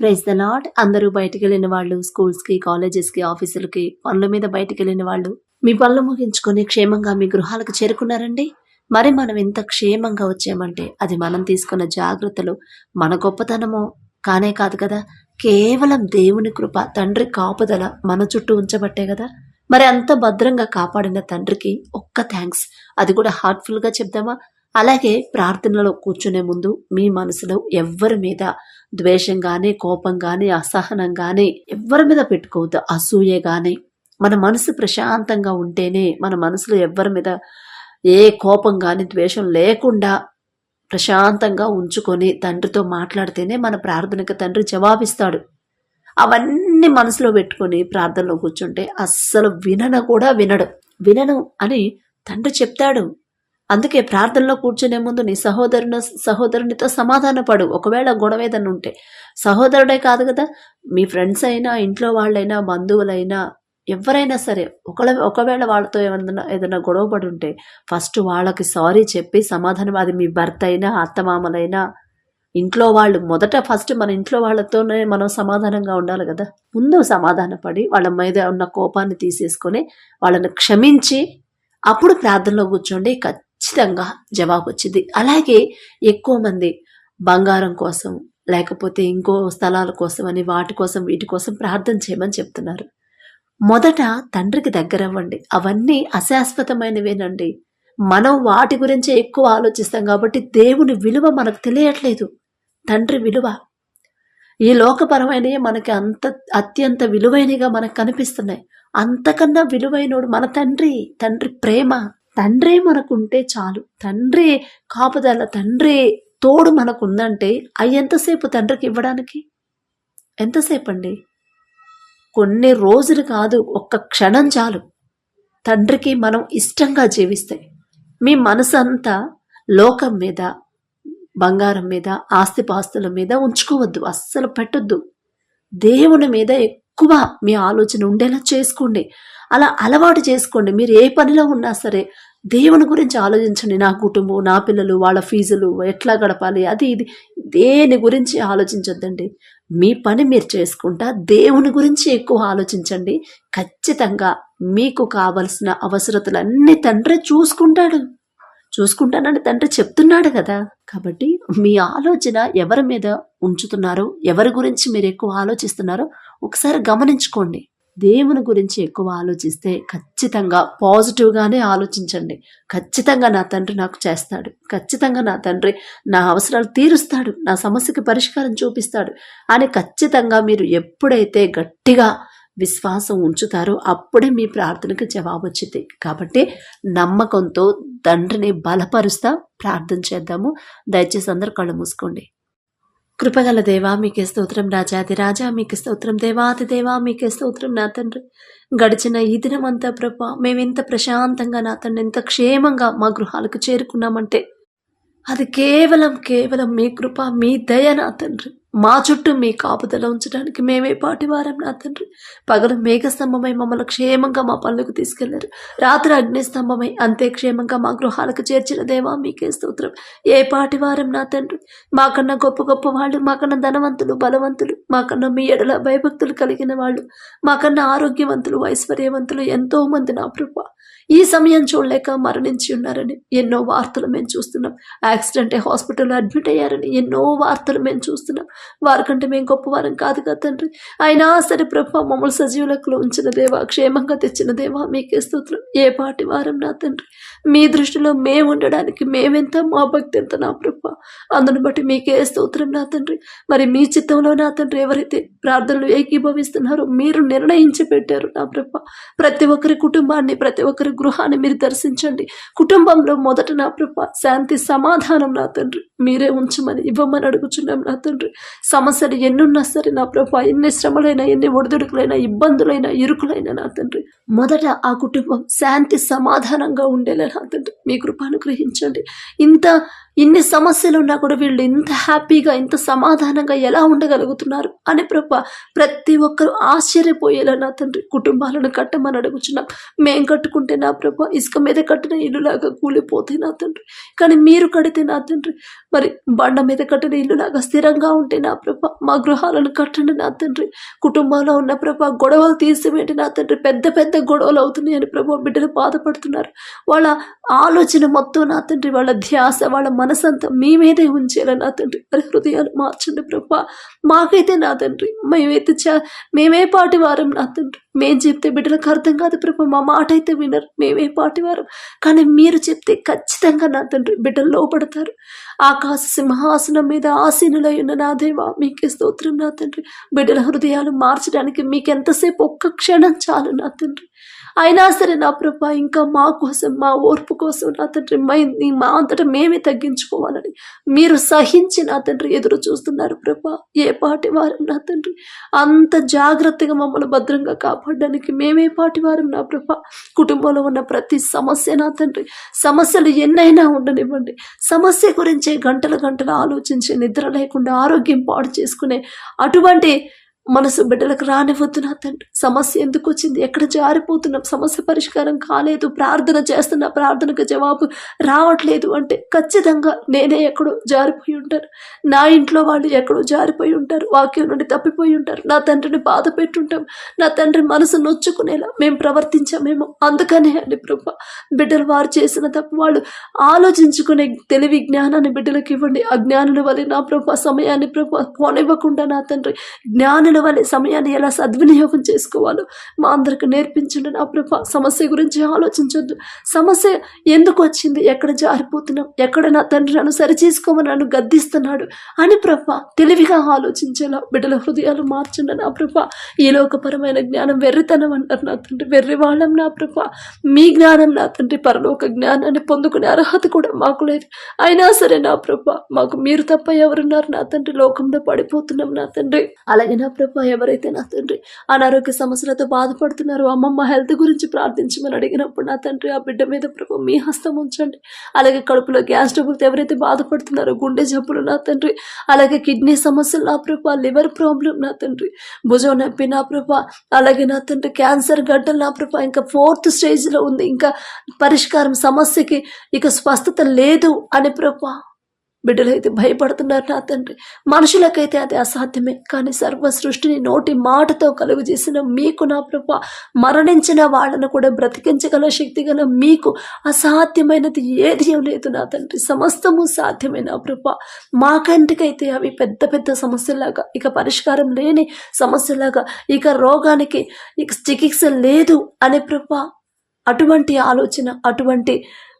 Praise the lord అందరూ బయటికి వెళ్ళిన వాళ్ళు స్కూల్స్కి కాలేజెస్కి ఆఫీసులకి పనుల మీద బయటికి వెళ్ళిన వాళ్ళు మీ పనులు ముగించుకొని క్షేమంగా మీ గృహాలకు చేరుకున్నారండి? మరి మనం ఎంత క్షేమంగా వచ్చామంటే అది మనం తీసుకున్న జాగ్రత్తలు మన గొప్పతనమో కానే కాదు కదా? కేవలం దేవుని కృప తండ్రి కాపుదల మన చుట్టూ ఉంచబట్టే కదా? మరి అంత భద్రంగా కాపాడిన తండ్రికి ఒక్క థ్యాంక్స్. అది కూడా హార్ట్ఫుల్గా చెప్దామా? అలాగే ప్రార్థనలో కూర్చునే ముందు మీ మనసులో ఎవ్వరి మీద ద్వేషం కానీ కోపం కానీ అసహనం కానీ ఎవరి మీద పెట్టుకోవద్దు. అసూయ కానీ మన మనసు ప్రశాంతంగా ఉంటేనే మన మనసులో ఎవరి మీద ఏ కోపం కానీ ద్వేషం లేకుండా ప్రశాంతంగా ఉంచుకొని తండ్రితో మాట్లాడితేనే మన ప్రార్థనకు తండ్రి జవాబిస్తాడు. అవన్నీ మనసులో పెట్టుకొని ప్రార్థనలో కూర్చుంటే అస్సలు వినను కూడా వినడు. వినను అని తండ్రి చెప్తాడు. అందుకే ప్రార్థనలో కూర్చునే ముందు నీ సహోదరుని సహోదరునితో సమాధానపడు ఒకవేళ గొడవ ఏదన్నా ఉంటే. సహోదరుడే కాదు కదా. మీ ఫ్రెండ్స్ అయినా ఇంట్లో వాళ్ళైనా బంధువులైనా ఎవరైనా సరే ఒకవేళ ఒకవేళ వాళ్ళతో ఏమన్నా ఏదైనా గొడవ పడి ఉంటే ఫస్ట్ వాళ్ళకి సారీ చెప్పి సమాధానం అది మీ భర్త అయినా అత్తమామలైనా ఇంట్లో వాళ్ళు మొదట ఫస్ట్ మన ఇంట్లో వాళ్ళతోనే మనం సమాధానంగా ఉండాలి కదా. ముందు సమాధానపడి వాళ్ళ మీద ఉన్న కోపాన్ని తీసేసుకొని వాళ్ళని క్షమించి అప్పుడు ప్రార్థనలో కూర్చోండి. ఖచ్చితంగా జవాబు వచ్చింది అలాగే ఎక్కువ మంది బంగారం కోసం లేకపోతే ఇంకో స్థలాల కోసం అని వాటి కోసం వీటి కోసం ప్రార్థన చేయమని చెప్తున్నారు. మొదట తండ్రికి దగ్గర అవ్వండి అవన్నీ అశాశ్వతమైనవేనండి. మనం వాటి గురించే ఎక్కువ ఆలోచిస్తాం కాబట్టి దేవుని విలువ మనకు తెలియట్లేదు. తండ్రి విలువ. ఈ లోకపరమైనవి మనకి అంత అత్యంత విలువైనగా మనకు కనిపిస్తున్నాయి. అంతకన్నా విలువైనోడు మన తండ్రి తండ్రి ప్రేమ. తండ్రే మనకుంటే చాలు. తండ్రి కాపుదల తండ్రి తోడు మనకు ఉందంటే అవి ఎంతసేపు తండ్రికి ఇవ్వడానికి? ఎంతసేపు అండి కొన్ని రోజులు కాదు ఒక్క క్షణం చాలు. తండ్రికి మనం ఇష్టంగా జీవిస్తే మీ మనసు అంతా లోకం మీద బంగారం మీద ఆస్తిపాస్తుల మీద ఉంచుకోవద్దు అస్సలు పెట్టొద్దు. దేవుని మీద ఎక్కువ మీ ఆలోచన ఉండేలా చేసుకోండి. అలా అలవాటు చేసుకోండి. మీరు ఏ పనిలో ఉన్నా సరే దేవుని గురించి ఆలోచించండి. నా కుటుంబం నా పిల్లలు వాళ్ళ ఫీజులు ఎట్లా గడపాలి? అది ఇది. దేని గురించి ఆలోచించొద్దండి. మీ పని మీరు చేసుకుంటా దేవుని గురించి ఎక్కువ ఆలోచించండి. ఖచ్చితంగా మీకు కావలసిన అవసరతలన్నీ తండ్రి చూసుకుంటాడు. చూసుకుంటానని తండ్రి చెప్తున్నాడు కదా. కాబట్టి మీ ఆలోచన ఎవరి మీద ఉంచుతున్నారో ఎవరి గురించి మీరు ఎక్కువ ఆలోచిస్తున్నారో ఒకసారి గమనించుకోండి. దేవుని గురించి ఎక్కువ ఆలోచిస్తే ఖచ్చితంగా పాజిటివ్గానే ఆలోచించండి. ఖచ్చితంగా నా తండ్రి నాకు చేస్తాడు. ఖచ్చితంగా నా తండ్రి నా అవసరాలు తీరుస్తాడు. నా సమస్యకి పరిష్కారం చూపిస్తాడు. అని ఖచ్చితంగా మీరు ఎప్పుడైతే గట్టిగా విశ్వాసం ఉంచుతారో అప్పుడే మీ ప్రార్థనకు జవాబు వచ్చింది. కాబట్టి నమ్మకంతో తండ్రిని బలపరుస్తా ప్రార్థన చేద్దాము. దయచేసి అందరు కళ్ళు మూసుకోండి. కృపగల దేవా మీకే స్తోత్రం రాజాది రాజా మీకు స్తోత్రం దేవాది దేవా మీకే స్తోత్రం నా తండ్రి. గడిచిన ఈ దినం అంతా ప్రభా మేము ఎంత ప్రశాంతంగా నా తండ్రి ఎంత క్షేమంగా మా గృహాలకు చేరుకున్నామంటే అది కేవలం కేవలం మీ కృప మీ దయ నా తండ్రి. మా చుట్టూ మీ కాపుదల ఉంచడానికి మేమే పాటివారం నా తండ్రి. పగలు మేఘస్తంభమై మమ్మల్ని క్షేమంగా మా పనులకు తీసుకెళ్ళారు. రాత్రి అగ్నిస్తంభమై అంతే క్షేమంగా మా గృహాలకు చేర్చిన దేవా మీకే స్తోత్రం. ఏ పాటివారం నా తండ్రి? మాకన్నా గొప్ప గొప్ప వాళ్ళు మాకన్నా ధనవంతులు బలవంతులు మాకన్నా మీ ఎడల భయభక్తులు కలిగిన వాళ్ళు మాకన్నా ఆరోగ్యవంతులు ఐశ్వర్యవంతులు ఎంతో మంది నా ప్రభా. ఈ సమయం చూడలేక మరణించి ఉన్నారని ఎన్నో వార్తలు మేము చూస్తున్నాం. యాక్సిడెంట్ అయ్యి హాస్పిటల్లో అడ్మిట్ అయ్యారని ఎన్నో వార్తలు మేము చూస్తున్నాం. వారికంటే మేము గొప్పవారం కాదు కదా తండ్రి. అయినా సరే ప్రభు మమ్మల్ని సజీవులకు ఉంచిన దేవా క్షేమంగా తెచ్చిన దేవా మీకే స్తోత్రం. ఏ పాటి వారం నా తండ్రి? మీ దృష్టిలో మేము ఉండడానికి మేమెంత మా భక్తి ఎంత నా ప్రభు? అందును బట్టి మీకే స్తోత్రం నా తండ్రి. మరి మీ చిత్తంలో నా తండ్రి ఎవరైతే ప్రార్థనలు ఏకీభవిస్తున్నారో మీరు నిర్ణయించి పెట్టారు నా ప్రభు. ప్రతి ఒక్కరి కుటుంబాన్ని ప్రతి ఒక్కరి గృహాన్ని మీరు దర్శించండి. కుటుంబంలో మొదట నా ప్రభ శాంతి సమాధానం నా తండ్రి. మీరే ఉంచమని ఇవ్వమని అడుగుచున్నాం నా తండ్రి. సమస్యలు ఎన్నున్నా సరే నా ప్రభ ఎన్ని శ్రమలైనా ఎన్ని ఒడిదుడుకులైనా ఇబ్బందులైనా ఇరుకులైనా నా తండ్రి. మొదట ఆ కుటుంబం శాంతి సమాధానంగా ఉండేలా నా తండ్రి. మీ కృప అనుగ్రహించండి ఇంత ఇన్ని సమస్యలు ఉన్నా కూడా వీళ్ళు ఇంత హ్యాపీగా ఇంత సమాధానంగా ఎలా ఉండగలుగుతున్నారు అని ప్రభ ప్రతి ఒక్కరు ఆశ్చర్యపోయేలా నా తండ్రి కుటుంబాలను కట్టమని అడుగుచున్నాం. మేం కట్టుకుంటే నా ప్రభ ప్రభా ఇసుక మీద కట్టిన ఇల్లులాగా కూలిపోతాయి నా తండ్రి. కానీ మీరు కడితే నా తండ్రి మరి బండ మీద కట్టిన ఇల్లులాగా స్థిరంగా ఉంటే నా ప్రభ మా గృహాలను కట్టండి నా తండ్రి. కుటుంబంలో ఉన్న ప్రభ గొడవలు తీసివేంటి నా తండ్రి. పెద్ద పెద్ద గొడవలు అవుతున్నాయని ప్రభ బిడ్డలు బాధపడుతున్నారు. వాళ్ళ ఆలోచన మొత్తం నా తండ్రి వాళ్ళ ధ్యాస వాళ్ళ మనసంతా మీ మీదే ఉంచేలా నా తండ్రి మరి హృదయాలు మార్చండి ప్రభా. మాకైతే నా తండ్రి మేమైతే చా మేమే పాటి వారం నా తండ్రి. మేము చెప్తే బిడ్డలకు అర్థం కాదు ప్రభు మా మాట అయితే వినరు. మేమే పాటి వారం కానీ మీరు చెప్తే ఖచ్చితంగా నా తండ్రి బిడ్డలు లోపడతారు. ఆకాశ సింహాసనం మీద ఆసీనులై ఉన్న నా దేవా మీకే స్తోత్రం నా తండ్రి. బిడ్డల హృదయాలు మార్చడానికి మీకు ఎంతసేపు ఒక్క క్షణం చాలు నా తండ్రి. అయినా సరే నా ప్రభా ఇంకా మా కోసం మా ఓర్పు కోసం నా తండ్రి మైంది మా అంతటా మేమే తగ్గించుకోవాలని మీరు సహించి నా తండ్రి ఎదురు చూస్తున్నారు ప్రభా. ఏ పాటి వారం నా తండ్రి? అంత జాగ్రత్తగా మమ్మల్ని భద్రంగా కాపాడడానికి మేమే పాటి వారం నా ప్రభా. కుటుంబంలో ఉన్న ప్రతి సమస్య నా తండ్రి. సమస్యలు ఎన్నైనా ఉండనివ్వండి. సమస్య గురించే గంటల గంటలు ఆలోచించి నిద్ర లేకుండా ఆరోగ్యం పాడు చేసుకునే అటువంటి మనసు బిడ్డలకు రానివ్వద్దు నా తండ్రి. సమస్య ఎందుకు వచ్చింది? ఎక్కడ జారిపోతున్నాం? సమస్య పరిష్కారం కాలేదు. ప్రార్థన చేస్తున్న ప్రార్థనకు జవాబు రావట్లేదు అంటే ఖచ్చితంగా నేనే ఎక్కడో జారిపోయి ఉంటాను. నా ఇంట్లో వాళ్ళు ఎక్కడో జారిపోయి ఉంటారు. వాక్యం నుండి తప్పిపోయి ఉంటారు. నా తండ్రిని బాధ పెట్టుంటాం. నా తండ్రి మనసు నొచ్చుకునేలా మేము ప్రవర్తించామేమో అందుకనే అండి ప్రభా బిడ్డలు వారు చేసిన తప్పు వాళ్ళు ఆలోచించుకునే తెలివి జ్ఞానాన్ని బిడ్డలకు ఇవ్వండి. అజ్ఞానుల వల్ల నా ప్రభా సమయాన్ని ప్రభా పోనివ్వకుండా నా తండ్రి జ్ఞానుల వల్ల సమయాన్ని ఎలా సద్వినియోగం చేసుకోవాలో మా అందరికి నేర్పించండి. నా ప్రభ సమస్య గురించి ఆలోచించొద్దు. సమస్య ఎందుకు వచ్చింది? ఎక్కడ జారిపోతున్నాం? ఎక్కడ నా తండ్రి నన్ను సరిచేసుకోమని నన్ను గద్దిస్తున్నాడు? అని ప్రభ తెలివిగా ఆలోచించేలా బిడ్డల హృదయాలు మార్చండి నా ప్రభ. ఈ లోకపరమైన జ్ఞానం వెర్రితనం అన్నారు నా తండ్రి. వెర్రి వాళ్ళం నా ప్రభ. మీ జ్ఞానం నా తండ్రి. పరలోక జ్ఞానాన్ని పొందుకునే అర్హత కూడా మాకు లేదు. అయినా సరే నా ప్రభా మాకు మీరు తప్ప ఎవరున్నారు నా తండ్రి? లోకంలో పడిపోతున్నాం నా తండ్రి. అలాగే నా ప్రభ ఎవరైతే నా తండ్రి అనారోగ్య సమస్యలతో బాధపడుతున్నారో అమ్మమ్మ హెల్త్ గురించి ప్రార్థించమని అడిగినప్పుడు నా తండ్రి ఆ బిడ్డ మీద ప్రభు మీ హస్తం ఉంచండి. అలాగే కడుపులో గ్యాస్ డబ్బులతో ఎవరైతే బాధపడుతున్నారో గుండె జబ్బులు నా తండ్రి అలాగే కిడ్నీ సమస్యలు నా ప్రభా లివర్ ప్రాబ్లం నా తండ్రి భుజం నొప్పి నా ప్రభా అలాగే నా తండ్రి క్యాన్సర్ గడ్డలు నా ప్రభా ఇంకా ఫోర్త్ స్టేజ్లో ఉంది ఇంకా పరిష్కారం సమస్యకి ఇక స్వస్థత లేదు అని ప్రభా బిడ్డలైతే భయపడుతున్నారు నా తండ్రి. మనుషులకైతే అది అసాధ్యమే. కానీ సర్వ సృష్టిని నోటి మాటతో కలుగు చేసిన మీకు నా ప్రభ మరణించిన వాళ్ళను కూడా బ్రతికించగల శక్తి గల మీకు అసాధ్యమైనది ఏది లేదు నా తండ్రి. సమస్తము సాధ్యమే నా ప్రభ. మా కంటికైతే అవి పెద్ద పెద్ద సమస్యలాగా ఇక పరిష్కారం లేని సమస్యలాగా ఇక రోగానికి ఇక చికిత్స లేదు అనే ప్రభ అటువంటి ఆలోచన అటువంటి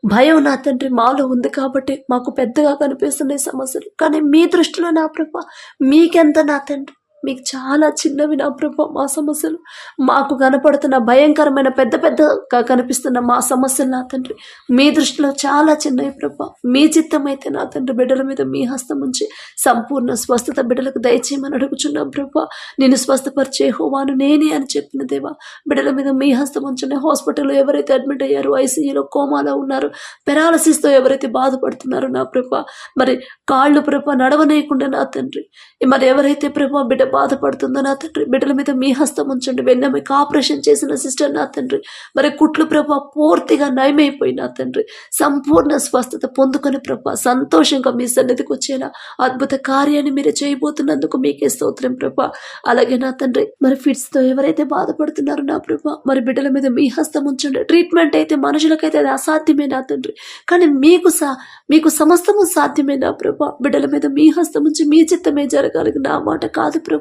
భయం నా తండ్రి మాలో ఉంది కాబట్టి మాకు పెద్దగా కనిపిస్తున్నాయి సమస్యలు. కానీ మీ దృష్టిలో నా ప్రభ మీకెంత నా తండ్రి? మీకు చాలా చిన్నవి నా ప్రభ మా సమస్యలు. మాకు కనపడుతున్న భయంకరమైన పెద్ద పెద్దగా కనిపిస్తున్న మా సమస్యలు నా తండ్రి. మీ దృష్టిలో చాలా చిన్నవి ప్రభా. మీ చిత్తం అయితే నా తండ్రి బిడ్డల మీద మీ హస్తం ఉంచి సంపూర్ణ స్వస్థత బిడ్డలకు దయచేయమని అడుగుచున్నాం ప్రభా. నేను స్వస్థపరిచే హోవాను నేనే అని చెప్పిన దేవా బిడ్డల మీద మీ హస్తం ఉంచండి హాస్పిటల్లో ఎవరైతే అడ్మిట్ అయ్యారో ఐసీయూలో కోమాలో ఉన్నారు పెరాలసిస్తో ఎవరైతే బాధపడుతున్నారో నా ప్రభా మరి కాళ్ళు ప్రభా నడవనేయకుండా నా తండ్రి. మరి ఎవరైతే ప్రభ బిడ్డ బాధపడుతుందో నా తండ్రి. బిడ్డల మీద మీ హస్తం ఉంచండి. వెన్నెమ్మకి ఆపరేషన్ చేసిన సిస్టర్ నా తండ్రి. మరి కుట్లు ప్రభ పూర్తిగా నయమైపోయి నా తండ్రి. సంపూర్ణ స్వస్థత పొందుకొని ప్రభ సంతోషంగా మీ సన్నిధికి వచ్చేలా అద్భుత కార్యాన్ని మీరు చేయబోతున్నందుకు మీకే స్తోత్రం ప్రభ. అలాగే నా తండ్రి మరి ఫిట్స్తో ఎవరైతే బాధపడుతున్నారో నా ప్రభ మరి బిడ్డల మీద మీ హస్తం ఉంచండి. ట్రీట్మెంట్ అయితే మనుషులకైతే అది అసాధ్యమే నా తండ్రి. కానీ మీకు సా మీకు సమస్తము సాధ్యమే నా ప్రభ. బిడ్డల మీద మీ హస్తం ఉంచి మీ చిత్తమే జరగాలి. నా మాట కాదు ప్రభు.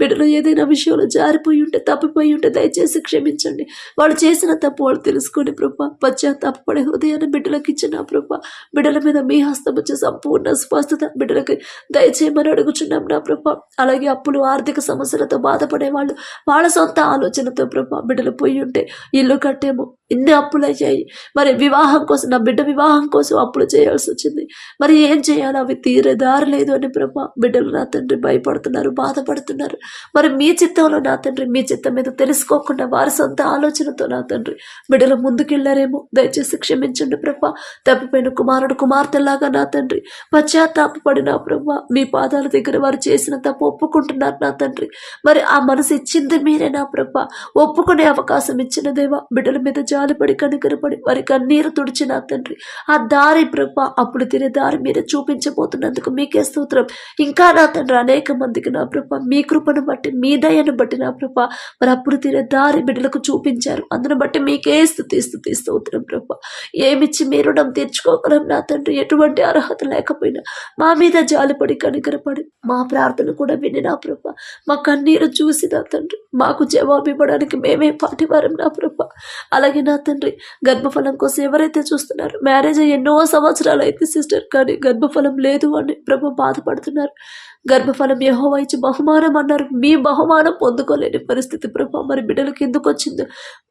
బిడ్డలు ఏదైనా విషయంలో జారిపోయి ఉంటే తప్పిపోయి ఉంటే దయచేసి క్షమించండి. వాళ్ళు చేసిన తప్పు వాళ్ళు తెలుసుకోండి ప్రభ. పశ్చాత్తాపడే హృదయాన్ని బిడ్డలకు ఇచ్చిన ప్రభ. బిడ్డల మీద మీ హస్తం వచ్చే సంపూర్ణ స్వస్థత బిడ్డలకి దయచేయమని అడుగుచున్నాం నా ప్రభా. అలాగే అప్పులు ఆర్థిక సమస్యలతో బాధపడే వాళ్ళు వాళ్ళ సొంత ఆలోచనతో ప్రభా బిడ్డలు పోయి ఉంటే ఇల్లు కట్టేమో. ఇన్ని అప్పులు అయ్యాయి మరి వివాహం కోసం నా బిడ్డ వివాహం కోసం అప్పులు చేయాల్సి వచ్చింది. మరి ఏం చేయాలో? అవి తీరే దారి లేదు అని ప్రభా. బిడ్డలు నా తండ్రి భయపడుతున్నారు బాధ బాధపడుతున్నారు. మరి మీ చిత్తంలో నా తండ్రి మీ చిత్తం మీద తెలుసుకోకుండా వారి సొంత ఆలోచనతో నా తండ్రి బిడ్డలు ముందుకెళ్ళారేమో. దయచేసి క్షమించండి ప్రభా. తప్పిపోయిన కుమారుడు కుమార్తెలాగా నా తండ్రి. పశ్చాత్తాపడిన ప్రభా మీ పాదాల దగ్గర వారు చేసిన తప్పు ఒప్పుకుంటున్నారు నా తండ్రి. మరి ఆ మనసు ఇచ్చింది మీరే నా ప్రభా. ఒప్పుకునే అవకాశం ఇచ్చిన దేవా బిడ్డల మీద జాలిపడి కనికరపడి వారి కన్నీరు తుడిచి నా తండ్రి. ఆ దారి ప్రభా అప్పుడు తినే దారి మీరే చూపించబోతున్నందుకు మీకే స్తోత్రం. ఇంకా నా తండ్రి అనేక మందికి నా ప్రభా మీ కృపను బట్టి మీ దయను బట్టి నా ప్రభా. మరి అప్పుడు తినే దారి బిడ్డలకు చూపించారు. అందును బట్టి మీకే స్థుతి స్థుతి స్తోత్రం ప్రభా. ఏమిచ్చి మీ రుణం తీర్చుకోగలం నా తండ్రి. ఎటువంటి అర్హత లేకపోయినా మా మీద జాలిపడి కనికరపడి మా ప్రార్థన కూడా విని నా ప్రభా. మా కన్నీరు చూసి నా తండ్రి మాకు జవాబు ఇవ్వడానికి మేమే పాటివారం నా ప్రభ. అలాగే నా తండ్రి గర్భఫలం కోసం ఎవరైతే చూస్తున్నారు మ్యారేజ్ ఎన్నో సంవత్సరాలు అయితే సిస్టర్ కానీ గర్భఫలం లేదు అని ప్రభు బాధపడుతున్నారు. గర్భఫలం యహో ఇచ్చి బహుమానం అన్నారు మీ బహుమానం పొందుకోలేని పరిస్థితి ప్రభా. మరి బిడ్డలకు ఎందుకు వచ్చిందో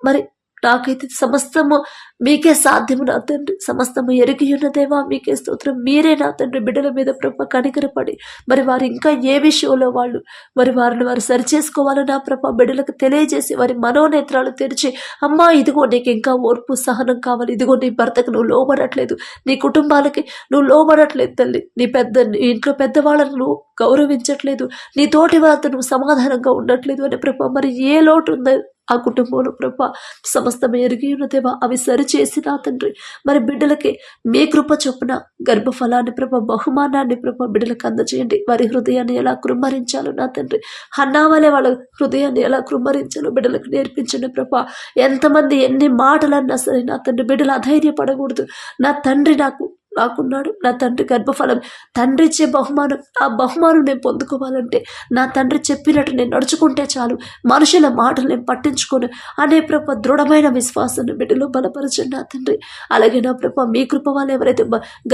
మరి నాకైతే సమస్తము మీకే సాధ్యము నా తండ్రి. సమస్తము ఎరిగి ఉన్నదేవా మీకే స్తోత్రం. మీరే నా తండ్రి. బిడ్డల మీద ప్రభ కనికరపడి మరి వారు ఇంకా ఏ విషయంలో వాళ్ళు? మరి వారిని వారు సరిచేసుకోవాలని నా ప్రభ బిడ్డలకు తెలియజేసి వారి మనోనేత్రాలు తెరిచి అమ్మా ఇదిగో నీకు ఇంకా ఓర్పు సహనం కావాలి. ఇదిగో నీ భర్తకు నువ్వు లోబడట్లేదు. నీ కుటుంబాలకి నువ్వు లోబడట్లేదు తల్లి. నీ పెద్ద నీ ఇంట్లో పెద్దవాళ్ళను నువ్వు గౌరవించట్లేదు. నీ తోటి వారితో నువ్వు సమాధానంగా ఉండట్లేదు అని ప్రభ మరి ఏ లోటు ఉందో ఆ కుటుంబంలో ప్రభ సమస్తం ఎరిగి ఉన్న దేవా అవి సరిచేసి నా తండ్రి. మరి బిడ్డలకి మీ కృప చొప్పున గర్భఫలాన్ని ప్రభ బహుమానాన్ని ప్రభ బిడ్డలకు అందజేయండి. వారి హృదయాన్ని ఎలా కృమ్మరించాలో నా తండ్రి. అన్నావలే వాళ్ళ హృదయాన్ని ఎలా కృమ్మరించాలో బిడ్డలకు నేర్పించండి ప్రభ. ఎంతమంది ఎన్ని మాటలన్నా సరే నా తండ్రి బిడ్డలు అధైర్యపడకూడదు. నా తండ్రి నాకు నాకున్నాడు. నా తండ్రి గర్భఫలం తండ్రి ఇచ్చే బహుమానం ఆ బహుమానం నేను పొందుకోవాలంటే నా తండ్రి చెప్పినట్టు నేను నడుచుకుంటే చాలు. మనుషుల మాటలు నేను పట్టించుకోను. అనే ప్రభ దృఢమైన విశ్వాసాన్ని బిడ్డలో బలపరచండి నా తండ్రి. అలాగే నా ప్రభ మీ కృప వాళ్ళు ఎవరైతే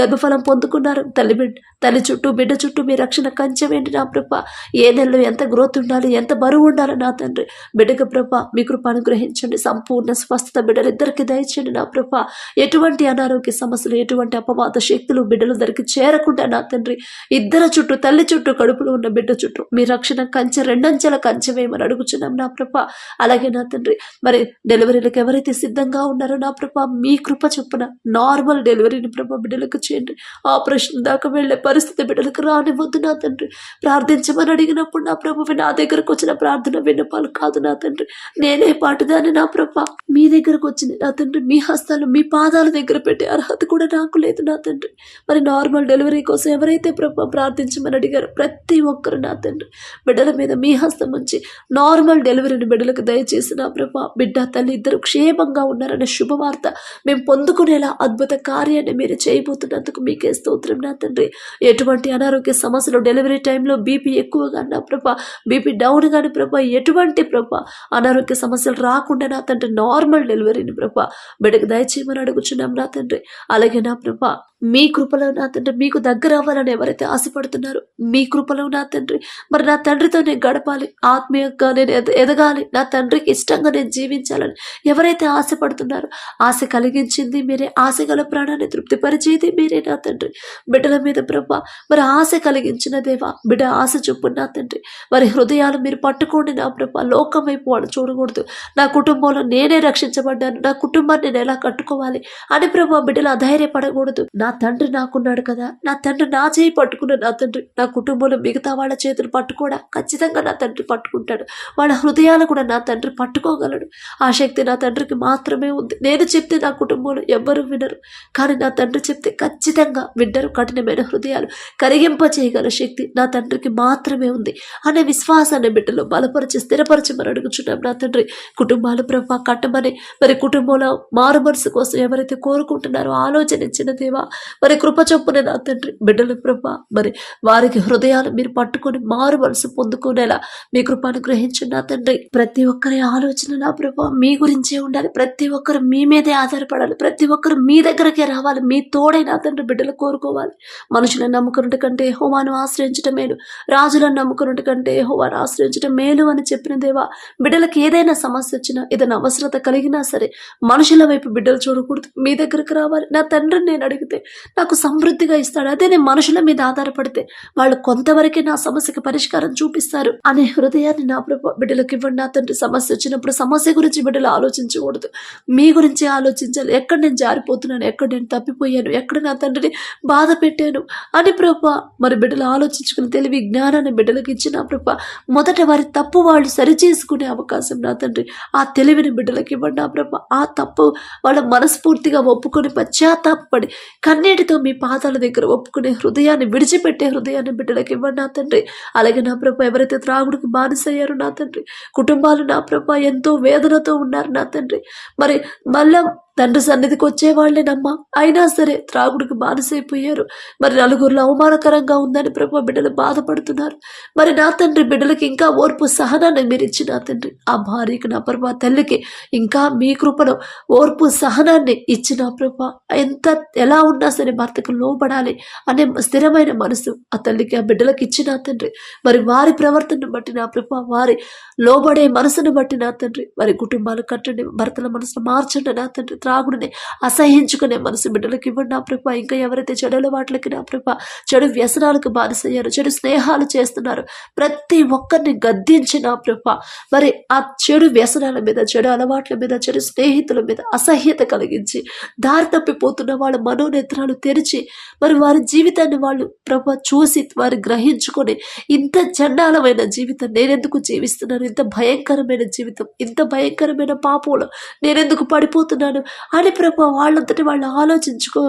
గర్భఫలం పొందుకున్నారో తల్లి బిడ్డ తల్లి చుట్టూ బిడ్డ చుట్టూ మీ రక్షణ కంచెమేంటి నా ప్రభ. ఏ నెలలో ఎంత గ్రోత్ ఉండాలి ఎంత బరువు ఉండాలి నా తండ్రి. బిడ్డకు ప్రభ మీ కృప అనుగ్రహించండి. సంపూర్ణ స్వస్థత బిడ్డలిద్దరికీ దయచేయండి నా ప్రభ. ఎటువంటి అనారోగ్య సమస్యలు ఎటువంటి అపవాదం శక్తులు బిడ్డల దగ్గరికి చేరకుండా నా తండ్రి ఇద్దరు చుట్టూ తల్లి చుట్టూ కడుపులో ఉన్న బిడ్డ చుట్టూ మీ రక్షణ కంచె రెండంచెల కంచె వేయమని అడుగుచున్నాం నా ప్రభ. అలాగే నా తండ్రి మరి డెలివరీలకు ఎవరైతే సిద్ధంగా ఉన్నారో నా ప్రభ మీ కృప చొప్పున నార్మల్ డెలివరీని ప్రభ బిడ్డలకు చేయండి. ఆపరేషన్ దాకా వెళ్ళే పరిస్థితి బిడ్డలకు రానివ్వద్దు నా తండ్రి. ప్రార్థించమని అడిగినప్పుడు నా ప్రభువి నా దగ్గరకు వచ్చిన ప్రార్థన విన్నపాలు కాదు నా తండ్రి. నేనే పాటుదాని నా ప్రభ. మీ దగ్గరకు వచ్చింది నా తండ్రి. మీ హస్తాలు మీ పాదాల దగ్గర పెట్టే అర్హత కూడా నాకు లేదు నా తండ్రి. మరి నార్మల్ డెలివరీ కోసం ఎవరైతే ప్రభ ప్రార్థించమని అడిగారో ప్రతి ఒక్కరు నా తండ్రి. బిడ్డల మీద మీ హస్తం ఉంచి నార్మల్ డెలివరీని బిడ్డలకు దయచేసి నా ప్రభ బిడ్డ తల్లి ఇద్దరు క్షేమంగా ఉన్నారనే శుభవార్త మేము పొందుకునేలా అద్భుత కార్యాన్ని మీరు చేయబోతున్నందుకు మీకే స్తోత్రం నా తండ్రి. ఎటువంటి అనారోగ్య సమస్యలు డెలివరీ టైంలో బీపీ ఎక్కువగా నా ప్రభ బీపీ డౌన్ కానీ ప్రభ ఎటువంటి ప్రభ అనారోగ్య సమస్యలు రాకుండా నా తండ్రి నార్మల్ డెలివరీని ప్రభ బిడ్డకు దయచేయమని అడుగుచున్నాం నా తండ్రి. అలాగే నా ప్రభ మీ కృపలో నా తండ్రి మీకు దగ్గర అవ్వాలని ఎవరైతే ఆశపడుతున్నారో మీ కృపలో నా తండ్రి. మరి నా తండ్రితో నేను గడపాలి. ఆత్మీయంగా నేను ఎదగాలి. నా తండ్రికి ఇష్టంగా నేను జీవించాలని ఎవరైతే ఆశపడుతున్నారో ఆశ కలిగించింది మీరే. ఆశ గల ప్రాణాన్ని తృప్తిపరిచేది మీరే నా తండ్రి. బిడ్డల మీద బ్రహ్మ మరి ఆశ కలిగించిన దేవా బిడ్డ ఆశ చూపు నా తండ్రి. మరి హృదయాలు మీరు పట్టుకోండి నా ప్రభ. లోకం వైపు వాళ్ళు చూడకూడదు. నా కుటుంబంలో నేనే రక్షించబడ్డాను. నా కుటుంబాన్ని నేను ఎలా కట్టుకోవాలి అని ప్రభా బిడ్డలు అధైర్యపడకూడదు. నా తండ్రి నాకున్నాడు కదా. నా తండ్రి నా చేయి పట్టుకున్న నా తండ్రి నా కుటుంబంలో మిగతా వాళ్ళ చేతులు పట్టుకోడా? ఖచ్చితంగా నా తండ్రి పట్టుకుంటాడు. వాళ్ళ హృదయాలు కూడా నా తండ్రి పట్టుకోగలడు. ఆ శక్తి నా తండ్రికి మాత్రమే ఉంది. నేను చెప్తే నా కుటుంబంలో ఎవ్వరూ వినరు. కానీ నా తండ్రి చెప్తే ఖచ్చితంగా వింటారు. కఠినమైన హృదయాలు కరిగింప చేయగల శక్తి నా తండ్రికి మాత్రమే ఉంది. అనే విశ్వాసాన్ని బిడ్డలో బలపరిచి స్థిరపరచమని అడుగుచున్నాం. నా తండ్రి కుటుంబాలు ప్రభా కట్టమని మరి కుటుంబంలో మారు మనసు కోసం ఎవరైతే కోరుకుంటున్నారో ఆలోచన ఇచ్చిన దేవా మరి కృప చొప్పున నా తండ్రి బిడ్డల ప్రభా మరి వారికి హృదయాలు మీరు పట్టుకొని మారు మనసు పొందుకునేలా మీ కృపను గ్రహించు నా తండ్రి. ప్రతి ఒక్కరి ఆలోచన నా ప్రభా మీ గురించే ఉండాలి. ప్రతి ఒక్కరు మీ మీదే ఆధారపడాలి. ప్రతి ఒక్కరు మీ దగ్గరకే రావాలి. మీ తోడే నా తండ్రి బిడ్డలు కోరుకోవాలి. మనుషులను నమ్ముకున్నట్టు కంటే హోమాను ఆశ్రయించడం మేలు. రాజులను నమ్ముకున్నట్టు కంటే హోమాను ఆశ్రయించడం మేలు అని చెప్పిన దేవా బిడ్డలకు ఏదైనా సమస్య వచ్చినా ఏదైనా అవసరత కలిగినా సరే మనుషుల వైపు బిడ్డలు చూడకూడదు. మీ దగ్గరకు రావాలి. నా తండ్రిని నేను అడిగితే నాకు సమృద్ధిగా ఇస్తాడు. అదే నేను మనుషుల మీద ఆధారపడితే వాళ్ళు కొంతవరకే నా సమస్యకి పరిష్కారం చూపిస్తారు అనే హృదయాన్ని నా ప్రభు బిడ్డలకు ఇవ్వండి. నా తండ్రి సమస్య వచ్చినప్పుడు సమస్య గురించి బిడ్డలు ఆలోచించకూడదు. మీ గురించి ఆలోచించాలి. ఎక్కడ నేను జారిపోతున్నాను? ఎక్కడ నేను తప్పిపోయాను? ఎక్కడ నా తండ్రిని బాధ పెట్టాను? అని ప్రభు మరి బిడ్డలు ఆలోచించుకుని తెలివి జ్ఞానాన్ని బిడ్డలకు ఇచ్చిన ప్రభ మొదట వారి తప్పు వాళ్ళు సరిచేసుకునే అవకాశం నా తండ్రి. ఆ తెలివిని బిడ్డలకు ఇవ్వండి. నా ప్రభ ఆ తప్పు వాళ్ళ మనస్ఫూర్తిగా ఒప్పుకొని పశ్చాత్తాపడి కన్నీటితో మీ పాదాల దగ్గర ఒప్పుకునే హృదయాన్ని విడిచిపెట్టే హృదయాన్ని బిడ్డలకు ఇవ్వండి నా తండ్రి. అలాగే నా ప్రభ ఎవరైతే త్రాగుడికి బానిసయ్యారో నా తండ్రి. కుటుంబాలు నా ప్రభ ఎంతో వేదనతో ఉన్నారు నా తండ్రి. మరి మళ్ళా తండ్రి సన్నిధికి వచ్చేవాళ్ళేనమ్మా అయినా సరే త్రాగుడికి బానిసైపోయారు మరి నలుగురిలో అవమానకరంగా ఉందని ప్రభు బిడ్డలు బాధపడుతున్నారు. మరి నా తండ్రి బిడ్డలకి ఇంకా ఓర్పు సహనాన్ని మీరు ఇచ్చి నా తండ్రి ఆ భార్యకి నా ప్రభా తల్లికి ఇంకా మీ కృపను ఓర్పు సహనాన్ని ఇచ్చిన ప్రభా. ఎంత ఎలా ఉన్నా సరే భర్తకు లోబడాలి అనే స్థిరమైన మనసు ఆ తల్లికి ఆ బిడ్డలకి ఇచ్చిన తండ్రి. మరి వారి ప్రవర్తనను బట్టి నా ప్రభా వారి లోబడే మనసును బట్టి నా తండ్రి. వారి కుటుంబాలు కట్టండి భర్తల మనసును మార్చండి నా తండ్రి. త్రాగుడిని అసహించుకునే మనసు బిడ్డలకు ఇవ్వండి నా ప్రభ. ఇంకా ఎవరైతే చెడు అలవాట్లకి నా ప్రభ చెడు వ్యసనాలకు బానిసయ్యారు చెడు స్నేహాలు చేస్తున్నారు ప్రతి ఒక్కరిని గద్దించి నా ప్రభ మరి ఆ చెడు వ్యసనాల మీద చెడు అలవాట్ల మీద చెడు స్నేహితుల మీద అసహ్యత కలిగించి దారి తప్పిపోతున్న వాళ్ళ మనోనేత్రాలు తెరిచి మరి వారి జీవితాన్ని వాళ్ళు ప్రభ చూసి వారు గ్రహించుకొని ఇంత చండాలమైన జీవితం నేనెందుకు జీవిస్తున్నాను? ఇంత భయంకరమైన జీవితం ఇంత భయంకరమైన పాపంలో నేనెందుకు పడిపోతున్నాను? అని ప్రభు వాళ్ళంతటి వాళ్ళు ఆలోచించుకో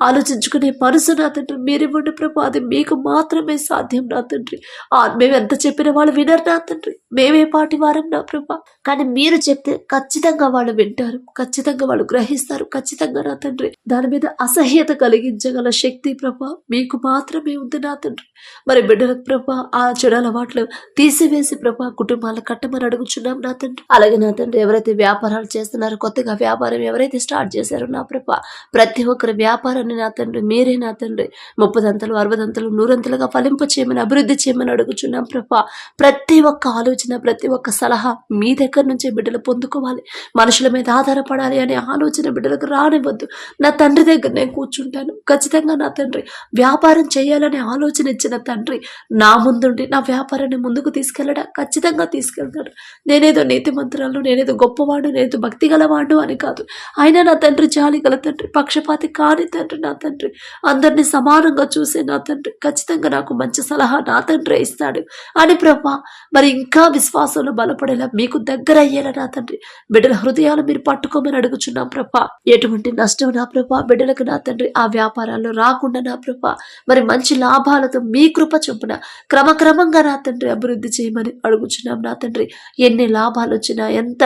ఆలోచించుకునే మనసు నా తండ్రి. మీరివ్వండి ప్రభు అది మీకు మాత్రమే సాధ్యం నా తండ్రి. మేము ఎంత చెప్పిన వాళ్ళు వినరు నా తండ్రి. మేమే పాటి వారం నా ప్రభ. కానీ మీరు చెప్తే ఖచ్చితంగా వాళ్ళు వింటారు. ఖచ్చితంగా వాళ్ళు గ్రహిస్తారు. ఖచ్చితంగా నా తండ్రి. దాని మీద అసహ్యత కలిగించగల శక్తి ప్రభ మీకు మాత్రమే ఉంది నా తండ్రి. మరి బిడ్డలకు ప్రభ ఆ చెడు అలవాట్లు తీసివేసి ప్రభ కుటుంబాలు కట్టమని అడుగుచున్నాం నా తండ్రి. అలాగే నా తండ్రి ఎవరైతే వ్యాపారాలు చేస్తున్నారో కొత్తగా వ్యాపారం ఎవరైతే స్టార్ట్ చేశారో నా ప్రభ ప్రతి ఒక్కరి వ్యాపారాన్ని నా తండ్రి మీరే నా తండ్రి. ముప్పదంతలు అరవదంతలు నూరంతలుగా ఫలింప చేయమని అభివృద్ధి చేయమని అడుగుచున్నాం ప్రభా. ప్రతి ఒక్క ఆలోచన ప్రతి ఒక్క సలహా మీ దగ్గర నుంచే బిడ్డలు పొందుకోవాలి. మనుషుల మీద ఆధారపడాలి అనే ఆలోచన బిడ్డలకు రానివ్వద్దు. నా తండ్రి దగ్గర నేను కూర్చుంటాను. ఖచ్చితంగా నా తండ్రి. వ్యాపారం చేయాలనే ఆలోచన ఇచ్చిన తండ్రి నా ముందుండి నా వ్యాపారాన్ని ముందుకు తీసుకెళ్ళడా? ఖచ్చితంగా తీసుకెళ్తాడు. నేనేదో నీతిమంతురాలు నేనేదో గొప్పవాడు నేనేదో భక్తి గలవాడు అని కాదు. ఆయన నా తండ్రి జాలి గల తండ్రి పక్షపాతి కాని తండ్రి. నా తండ్రి. అందరినీ సమానంగా చూసే నా తండ్రి. ఖచ్చితంగా నాకు మంచి సలహా నా తండ్రి ఇస్తాడు. అని ప్రభా మరి ఇంకా విశ్వాసంలో బలపడేలా మీకు దగ్గర అయ్యేలా నా తండ్రి. బిడ్డల హృదయాలు మీరు పట్టుకోమని అడుగుచున్నాం ప్రభా. ఎటువంటి నష్టం నా ప్రభా బిడ్డలకు నా తండ్రి. ఆ వ్యాపారాల్లో రాకుండా నా ప్రభా. మరి మంచి లాభాలతో మీ కృప చొప్పున క్రమక్రమంగా నా తండ్రి అభివృద్ధి చేయమని అడుగుచున్నాం నా తండ్రి. ఎన్ని లాభాలు వచ్చినా ఎంత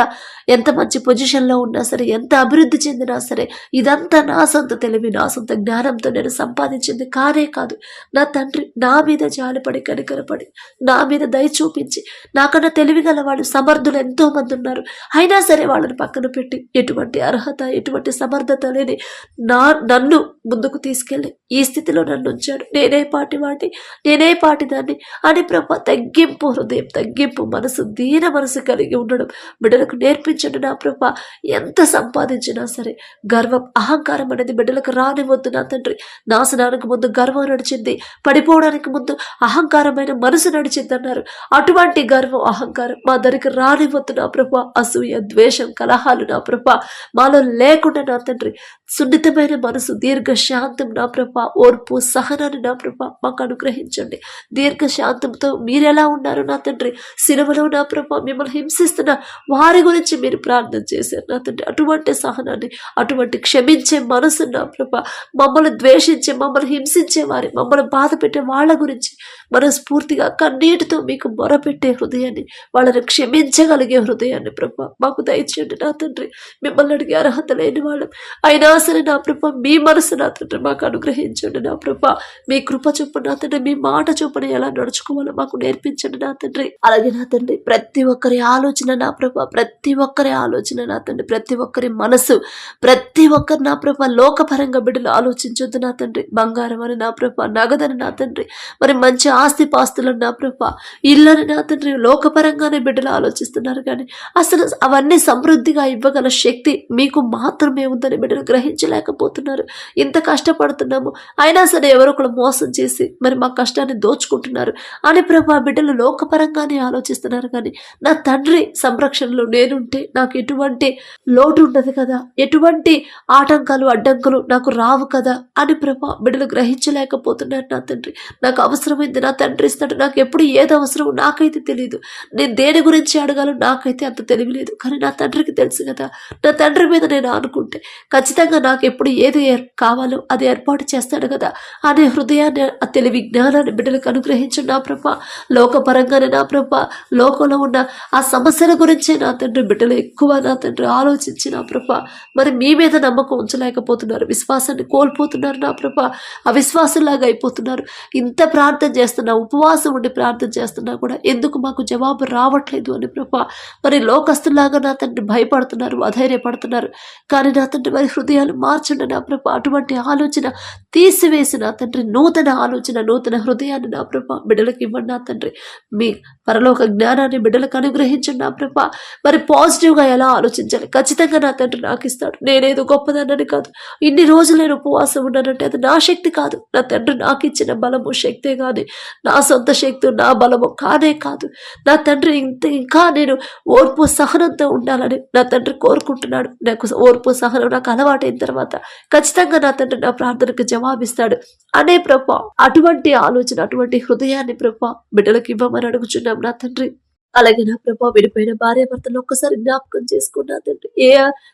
ఎంత మంచి పొజిషన్లో ఉన్నా సరే ఎంత అభివృద్ధి చెందినా సరే ఇదంతా నా సొంత తెలివి నా సొంత జ్ఞానంతో నేను సంపాదించింది కానే కాదు. నా తండ్రి నా మీద జాలిపడి కనికరపడి నా మీద దయ చూపించి నాకన్నా తెలివిగల వాళ్ళు సమర్థులు ఎంతో మంది ఉన్నారు. అయినా సరే వాళ్ళని పక్కన పెట్టి ఎటువంటి అర్హత ఎటువంటి సమర్థత లేని నా నన్ను ముందుకు తీసుకెళ్ళి ఈ స్థితిలో నన్ను ఉంచాడు. నేనే పాటి వాడిని నేనే పాటి దాన్ని అని ప్రభ తగ్గింపు హృదయం తగ్గింపు మనసు దీన మనసు కలిగి ఉండడం బిడ్డలకు నేర్పించండి నా ప్రభ. ఎంత సంపాదించినా సరే గర్వం అహంకారం అనేది బిడ్డలకు వద్దు నా తండ్రి. నాశనానికి ముందు గర్వం నడిచింది. పడిపోవడానికి ముందు అహంకారమైన మనసు నడిచింది అన్నారు అటువంటి గర్వం అహంకారం మా దరికి రానివద్దు నా ప్రభ. అసూయ ద్వేషం కలహాలు నా ప్రభ. మాలో లేకుండా నా తండ్రి. సున్నితమైన మనసు దీర్ఘ శాంతం నా ప్రభ. ఓర్పు సహనాన్ని నా ప్రభ. మాకు అనుగ్రహించండి. దీర్ఘ శాంతంతో మీరెలా ఉన్నారు నా తండ్రి? సినిమలో నా ప్రభ మిమ్మల్ని హింసిస్తున్న వారి గురించి మీరు ప్రార్థన చేశారు నా తండ్రి. అటువంటి సహనాన్ని అటువంటి క్షమించే మనసు నా ప్రభ. మమ్మల్ని ద్వేషించే మమ్మల్ని హింసించే వారి మమ్మల్ని బాధ పెట్టే వాళ్ళ గురించి మనస్ఫూర్తిగా కన్నీటితో మీకు మొరపెట్టే హృదయాన్ని వాళ్ళని క్షమించగలిగే హృదయాన్ని ప్రభా మాకు దయచేయండి నా తండ్రి. మిమ్మల్ని అడిగే అర్హత లేని వాళ్ళం. అయినా సరే నా ప్రభ మీ మనసు నా తండ్రి మాకు అనుగ్రహించండి నా ప్రభ. మీ కృప చొప్పున నా తండ్రి మీ మాట చొప్పున ఎలా నడుచుకోవాలో మాకు నేర్పించండి నా తండ్రి. అలాగే నా తండ్రి ప్రతి ఒక్కరి ఆలోచన నా ప్రభ ప్రతి ఒక్కరి ఆలోచన నా తండ్రి ప్రతి ఒక్కరి మనసు ప్రతి ఒక్కరు నా ప్రభ లోకపరంగా బిడ్డలు బిడ్డలు ఆలోచించొద్దు నా తండ్రి. బంగారం అని నా ప్రభ నగదని నా తండ్రి. మరి మంచి ఆస్తి పాస్తులను నా ప్రభ. ఇల్లని నా తండ్రి. లోకపరంగానే బిడ్డలు ఆలోచిస్తున్నారు కానీ అసలు అవన్నీ సమృద్ధిగా ఇవ్వగల శక్తి మీకు మాత్రమే ఉందని బిడ్డలు గ్రహించలేకపోతున్నారు. ఇంత కష్టపడుతున్నాము. అయినా సరే ఎవరో ఒకరు మోసం చేసి మరి మా కష్టాన్ని దోచుకుంటున్నారు. అని ప్రభా బిడ్డలు లోకపరంగానే ఆలోచిస్తున్నారు కానీ నా తండ్రి సంరక్షణలో నేనుంటే నాకు ఎటువంటి లోటు ఉండదు కదా. ఎటువంటి ఆటంకాలు అడ్డంకులు నాకు రావు కదా? అని ప్రభా బిడ్డలు గ్రహించలేకపోతున్నాను నా తండ్రి. నాకు అవసరమైంది నా తండ్రి ఇస్తాడు. నాకు ఎప్పుడు ఏది అవసరమో నాకైతే తెలియదు నేను దేని గురించి అడగాలో నాకైతే అంత తెలియలేదు కానీ నా తండ్రికి తెలుసు కదా. నా తండ్రి మీద నేను అనుకుంటే ఖచ్చితంగా నాకు ఎప్పుడు ఏది ఏర్- కావాలో అది ఏర్పాటు చేస్తాడు కదా. అనే హృదయాన్ని ఆ తెలివి జ్ఞానాన్ని బిడ్డలకు అనుగ్రహించు నా ప్రభ. లోకపరంగానే నా ప్రభ. లోకంలో ఉన్న ఆ సమస్యల గురించే నా తండ్రి బిడ్డలు ఎక్కువ నా తండ్రి ఆలోచించి నా ప్రభ. మరి మీ మీద నమ్మకం ఉంచలేకపోతున్నారు. విశ్వాసాన్ని కోల్పోతున్నారు నా ప్రభ. అవిశ్వాసంలాగా అయిపోతున్నారు. ఇంత ప్రార్థన చేస్తున్నా ఉపవాసం ఉండి ప్రార్థన చేస్తున్నా కూడా ఎందుకు మాకు జవాబు రావట్లేదు అని ప్రభ. మరి లోకస్తులాగా నా తండ్రి భయపడుతున్నారు అధైర్యపడుతున్నారు. కానీ నా తండ్రి వారి హృదయాలు మార్చండి నా ప్రభ. అటువంటి ఆలోచన తీసివేసి నా తండ్రి నూతన ఆలోచన నూతన హృదయాన్ని నా ప్రభ బిడ్డలకు ఇవ్వండి నా తండ్రి. మీ పరలోక జ్ఞానాన్ని బిడ్డలకు అనుగ్రహించండి నా ప్రభ. మరి పాజిటివ్గా ఎలా ఆలోచించాలి? ఖచ్చితంగా నా తండ్రి నాకు ఇస్తాడు. నేనేదో గొప్పదన్నది కాదు. ఇన్ని రోజులు నేను ఉపవాసం ఉన్నానంటే అది నా శక్తి కాదు. నా తండ్రి నాకు ఇచ్చిన బలము శక్తే కానీ నా సొంత శక్తి నా బలము కానే కాదు. నా తండ్రి ఇంత ఇంకా నేను ఓర్పు సహనంతో ఉండాలని నా తండ్రి కోరుకుంటున్నాడు. నాకు ఓర్పు సహనం నాకు అలవాటైన తర్వాత ఖచ్చితంగా నా తండ్రి నా ప్రార్థనకు జవాబిస్తాడు. అనే ప్రభా అటువంటి ఆలోచన అటువంటి హృదయాన్ని ప్రభా బిడ్డలకు ఇవ్వమని అడుగుచున్నాం నా తండ్రి. అలాగే నా ప్రభా విడిపోయిన భార్య భర్తలు ఒక్కసారి జ్ఞాపకం చేసుకున్నా తండ్రి ఏ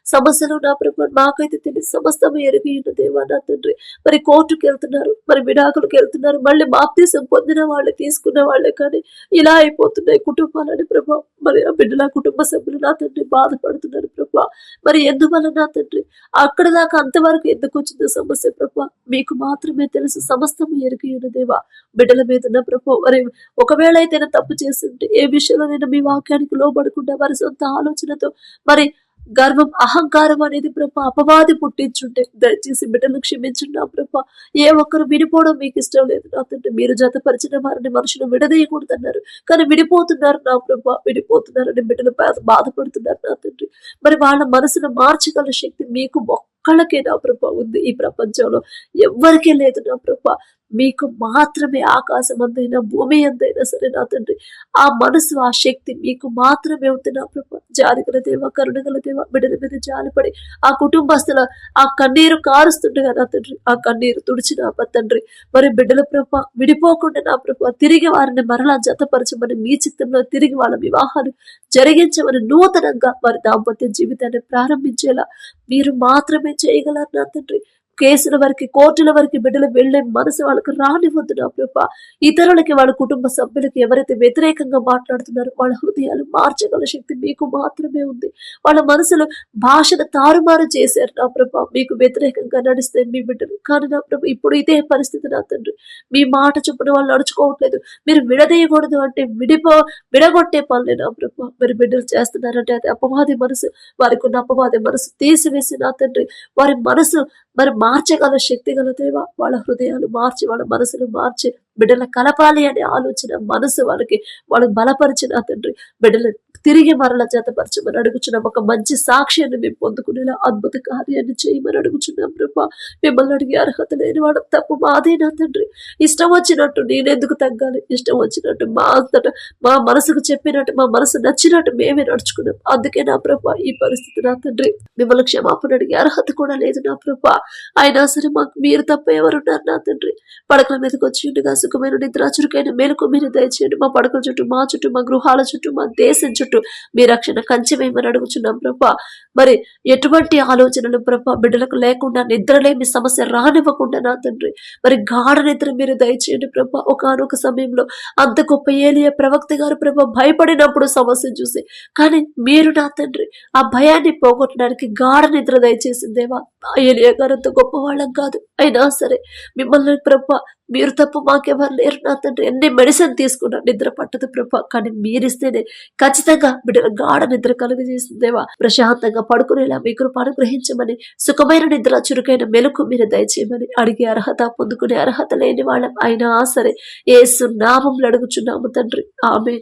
సమస్యలు నా ప్రభా నాకైతే తెలియదు సమస్తం ఎరిగి ఉన్న దేవా నా తండ్రి. మరి కోర్టుకు వెళ్తున్నారు మరి విడాకులకు వెళ్తున్నారు మళ్ళీ బాప్తీసం పొందిన వాళ్ళే తీసుకున్న వాళ్ళే కానీ ఇలా అయిపోతున్నాయి కుటుంబాలని ప్రభా. మరి ఆ బిడ్డల కుటుంబ సభ్యులు నా తండ్రి బాధపడుతున్నారు ప్రభా. మరి ఎందువల్ల నా తండ్రి? అక్కడ దాకా అంతవరకు ఎందుకు వచ్చిందో సమస్య ప్రభా. మీకు మాత్రమే తెలుసు సమస్తము ఎరిగి ఉన్న దేవా. బిడ్డల మీద ఉన్న ప్రభా మరి ఒకవేళ అయితే తప్పు చేస్తుంటే ఏ విషయంలో విషయంలోనైనా మీ వాక్యానికి లోబడకుండా వారి సొంత ఆలోచనతో మరి గర్వం అహంకారం అనేది ప్రభ అపవాది పుట్టించుంటే దయచేసి బిడ్డలు క్షమించున్నా నా ప్రభ. ఏ ఒక్కరు విడిపోవడం మీకు ఇష్టం లేదు. నా తండ్రి మీరు జతపరిచిన వారిని మనుషులు విడదీయకూడదన్నారు. కానీ విడిపోతున్నారు నా ప్రభ విడిపోతున్నారని బిడ్డలు బాధపడుతున్నారు నా తండ్రి. మరి వాళ్ళ మనసును మార్చగల శక్తి మీకు ఒక్కళ్ళకే నా ప్రభ ఉంది ఈ ప్రపంచంలో. ఎవ్వరికీ లేదు నా ప్రభ. మీకు మాత్రమే ఆకాశం అంతైనా భూమి ఎంతైనా సరే నా తండ్రి. ఆ మనసు ఆ శక్తి మీకు మాత్రమే ఉంది నా ప్రభ. జాలిగల దేవ కరుణగల దేవ బిడ్డల మీద జాలిపడి ఆ కుటుంబస్తుల ఆ కన్నీరు కారుస్తుండగా నా తండ్రి. ఆ కన్నీరు తుడిచిన మా తండ్రి. మరి బిడ్డల ప్రభ విడిపోకుండా నా ప్రభ తిరిగి వారిని మరలా జతపరచమని మీ చిత్తంలో తిరిగి వాళ్ళ వివాహాలు జరిగించమని నూతనంగా వారి దాంపత్య జీవితాన్ని ప్రారంభించేలా మీరు మాత్రమే చేయగలరు నా తండ్రి. కేసుల వరకు కోర్టుల వరకు బిడ్డలు వెళ్ళే మనసు వాళ్ళకి రానివద్దు నా ప్రభా. ఇతరులకి వాళ్ళ కుటుంబ సభ్యులకి ఎవరైతే వ్యతిరేకంగా మాట్లాడుతున్నారో వాళ్ళ హృదయాలు మార్చగల శక్తి మీకు మాత్రమే ఉంది. వాళ్ళ మనసులో భాషను తారుమారు చేశారు నా ప్రభా. మీకు వ్యతిరేకంగా నడిస్తే మీ బిడ్డలు కానీ నా ప్రభు. ఇప్పుడు ఇదే పరిస్థితి నా తండ్రి. మీ మాట చొప్పున వాళ్ళు నడుచుకోవట్లేదు. మీరు విడదీయకూడదు అంటే విడిపో విడగొట్టే పనులే నా ప్రభు. మీరు బిడ్డలు చేస్తున్నారంటే అది అపవాది మనసు. వారికి ఉన్న అపవాది మనసు తీసివేసి నా తండ్రి. వారి మనసు మరి మార్చగల శక్తి గల దేవ వాళ్ళ హృదయాలు మార్చి వాళ్ళ మనసును మార్చి బిడ్డల కలపాలి అనే ఆలోచన మనసు వాళ్ళకి వాళ్ళకి బలపరిచిన తండ్రి బిడ్డలు తిరిగి మరల జతపరచమని అడుగుచున్నాం. ఒక మంచి సాక్ష్యాన్ని మేము పొందుకునేలా అద్భుత కార్యాన్ని చేయమని అడుగుచున్నాం ప్రభా. మిమ్మల్ని అడిగే అర్హత లేని వాడు తప్పు మాదే నా తండ్రి. ఇష్టం వచ్చినట్టు నేనెందుకు తగ్గాలి? ఇష్టం వచ్చినట్టు మా అంతట మా మనసుకు చెప్పినట్టు మా మనసు నచ్చినట్టు మేమే నడుచుకున్నాం. అందుకే నా ప్రభా ఈ పరిస్థితి నా తండ్రి. మిమ్మల్ని క్షమాపణ అడిగే అర్హత కూడా లేదు నా ప్రభా. అయినా సరే మాకు మీరు తప్ప ఎవరున్నారు నా తండ్రి. పడకల మీదకి వచ్చి ఉండగా సుఖమైన నిద్ర చురుకైన మేలుకు మీరు దయచేయండి. మా పడకల చుట్టూ మా చుట్టూ మా గృహాల చుట్టూ మా దేశం చుట్టూ మీ రక్షణ కంచెమేమని అడుగుచున్నాం ప్రభా. మరి ఎటువంటి ఆలోచనలు ప్రభా బిడ్డలకు లేకుండా నిద్రలేమి సమస్య రానివ్వకుండా నా తండ్రి. మరి గాఢ నిద్ర మీరు దయచేయండి ప్రభా. ఒకనొక సమయంలో అంత గొప్ప ఏలియ ప్రవక్త గారు ప్రభా భయపడినప్పుడు సమస్య చూసి కానీ మీరు నా తండ్రి ఆ భయాన్ని పోగొట్టడానికి గాఢ నిద్ర దయచేసిందేవా ఏలియ ఏలియా గారు అంత గొప్ప వాళ్ళం కాదు. అయినా సరే మిమ్మల్ని ప్రభ మీరు తప్ప మాకెవరు లేరు నా తండ్రి. ఎన్ని మెడిసిన్ తీసుకున్నా నిద్ర పట్టదు ప్రభా. కానీ మీరిస్తేనే ఖచ్చితంగా బిడ్డల గాఢ నిద్ర కలుగజేస్తుందేవా ప్రశాంతంగా పడుకునేలా మీ కృప అనుగ్రహించమని సుఖమైన నిద్ర చురుకైన మెలకు మీరు దయచేయమని అడిగే అర్హత పొందుకునే అర్హత లేని వాళ్ళం. అయినా సరే ఏసు నామంలో అడుగుచున్నాము తండ్రి. ఆమె